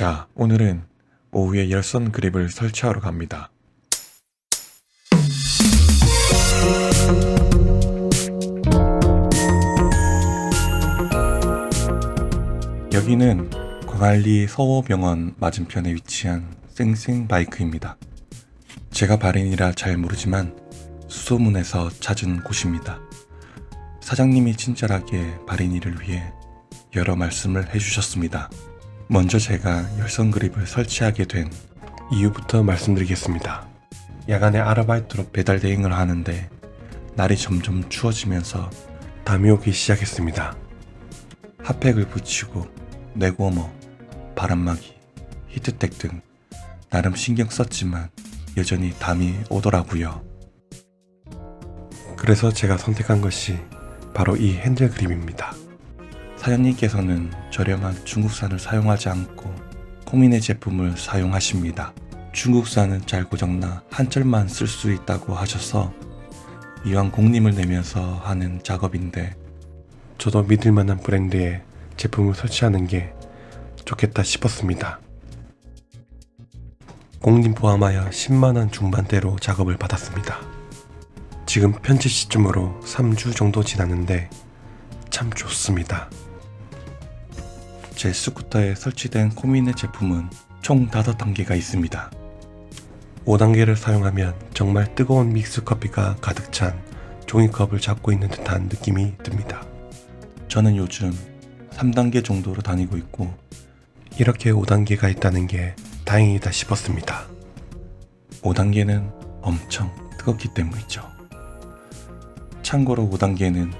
자, 오늘은 오후에 열선 그립을 설치하러 갑니다. 여기는 광안리 서호병원 맞은편에 위치한 쌩쌩 바이크입니다. 제가 발인이라 잘 모르지만 수소문에서 찾은 곳입니다. 사장님이 친절하게 발인이를 위해 여러 말씀을 해주셨습니다. 먼저 제가 열선 그립을 설치하게 된 이유부터 말씀드리겠습니다. 야간에 아르바이트로 배달 대행을 하는데 날이 점점 추워지면서 담이 오기 시작했습니다. 핫팩을 붙이고 내구어머, 바람막이, 히트텍 등 나름 신경 썼지만 여전히 담이 오더라고요. 그래서 제가 선택한 것이 바로 이 핸들 그립입니다. 사장님께서는 저렴한 중국산을 사용하지 않고 코미네 제품을 사용하십니다. 중국산은 잘 고장나 한철만 쓸 수 있다고 하셔서 이왕 공님을 내면서 하는 작업인데 저도 믿을 만한 브랜드의 제품을 설치하는 게 좋겠다 싶었습니다. 공님 포함하여 10만원 중반대로 작업을 받았습니다. 지금 편집 시점으로 3주 정도 지났는데 참 좋습니다. 제 스쿠터에 설치된 코미네 제품은 총 5단계가 있습니다. 5단계를 사용하면 정말 뜨거운 믹스 커피가 가득 찬 종이컵을 잡고 있는 듯한 느낌이 듭니다. 저는 요즘 3단계 정도로 다니고 있고 이렇게 5단계가 있다는 게 다행이다 싶었습니다. 5단계는 엄청 뜨겁기 때문이죠. 참고로 5단계는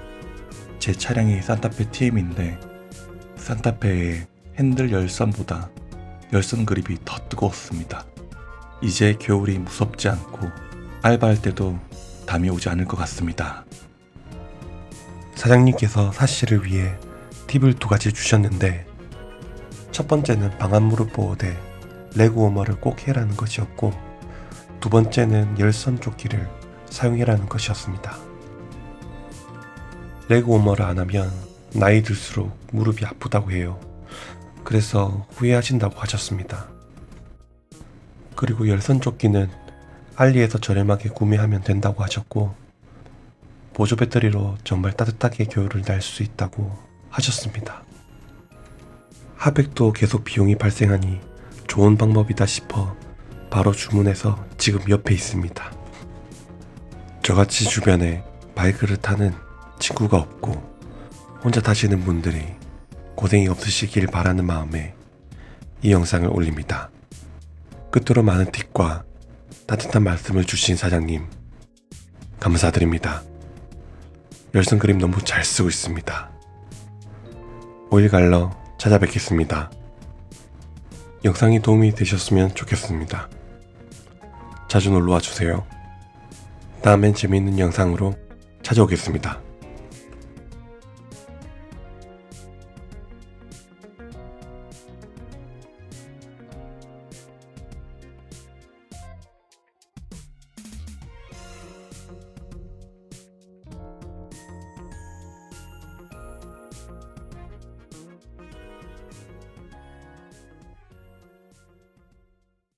제 차량이 산타페 TM인데 산타페의 핸들 열선보다 열선 그립이 더 뜨거웠습니다. 이제 겨울이 무섭지 않고 알바할 때도 담이 오지 않을 것 같습니다. 사장님께서 사씨를 위해 팁을 두 가지 주셨는데 첫 번째는 무릎 보호대 레그 워머를 꼭 해라는 것이었고 두 번째는 열선 조끼를 사용해라는 것이었습니다. 레그 워머를 안 하면 나이 들수록 무릎이 아프다고 해요. 그래서 후회하신다고 하셨습니다. 그리고 열선 조끼는 알리에서 저렴하게 구매하면 된다고 하셨고 보조 배터리로 정말 따뜻하게 겨울을 날 수 있다고 하셨습니다. 하백도 계속 비용이 발생하니 좋은 방법이다 싶어 바로 주문해서 지금 옆에 있습니다. 저같이 주변에 바이크를 타는 친구가 없고 혼자 타시는 분들이 고생이 없으시길 바라는 마음에 이 영상을 올립니다. 끝으로 많은 팁과 따뜻한 말씀을 주신 사장님 감사드립니다. 열선 그림 너무 잘 쓰고 있습니다. 오일 갈러 찾아뵙겠습니다. 영상이 도움이 되셨으면 좋겠습니다. 자주 놀러와 주세요. 다음엔 재미있는 영상으로 찾아오겠습니다.